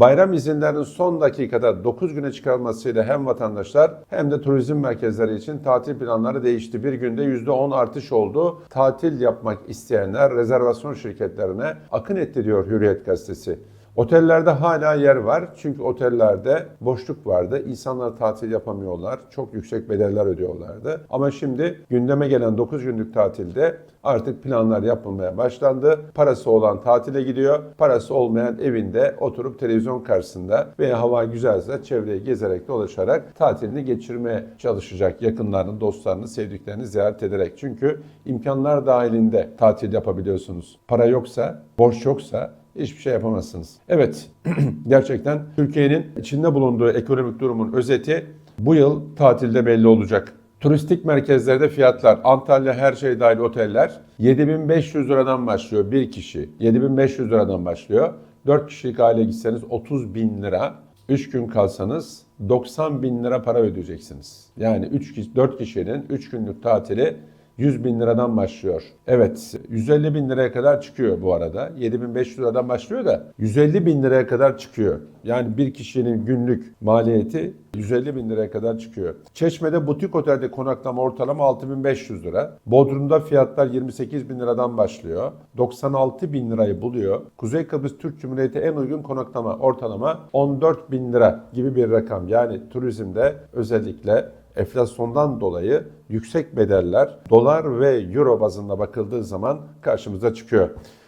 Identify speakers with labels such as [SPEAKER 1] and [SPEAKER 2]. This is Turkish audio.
[SPEAKER 1] Bayram izinlerinin son dakikada 9 güne çıkarılmasıyla hem vatandaşlar hem de turizm merkezleri için tatil planları değişti. Bir günde %10 artış oldu. Tatil yapmak isteyenler rezervasyon şirketlerine akın etti diyor Hürriyet gazetesi. Otellerde hala yer var. Çünkü otellerde boşluk vardı. İnsanlar tatil yapamıyorlar. Çok yüksek bedeller ödüyorlardı. Ama şimdi gündeme gelen 9 günlük tatilde artık planlar yapılmaya başlandı. Parası olan tatile gidiyor. Parası olmayan evinde oturup televizyon karşısında veya hava güzelse çevreyi gezerek dolaşarak tatilini geçirmeye çalışacak. Yakınlarını, dostlarını, sevdiklerini ziyaret ederek. Çünkü imkanlar dahilinde tatil yapabiliyorsunuz. Para yoksa, borç yoksa hiçbir şey yapamazsınız. Evet, gerçekten Türkiye'nin içinde bulunduğu ekonomik durumun özeti bu yıl tatilde belli olacak. Turistik merkezlerde fiyatlar, Antalya her şey dahil oteller 7500 liradan başlıyor bir kişi. 7500 liradan başlıyor. 4 kişilik aile gitseniz 30 bin lira. 3 gün kalsanız 90 bin lira para ödeyeceksiniz. Yani 3 kişi, 4 kişinin 3 günlük tatili 100 bin liradan başlıyor. Evet 150 bin liraya kadar çıkıyor bu arada. 7500 liradan başlıyor da 150 bin liraya kadar çıkıyor. Yani bir kişinin günlük maliyeti 150 bin liraya kadar çıkıyor. Çeşme'de butik otelde konaklama ortalama 6500 lira. Bodrum'da fiyatlar 28 bin liradan başlıyor. 96 bin lirayı buluyor. Kuzey Kıbrıs Türk Cumhuriyeti en uygun konaklama ortalama 14 bin lira gibi bir rakam. Yani turizmde özellikle enflasyondan dolayı yüksek bedeller dolar ve euro bazında bakıldığı zaman karşımıza çıkıyor.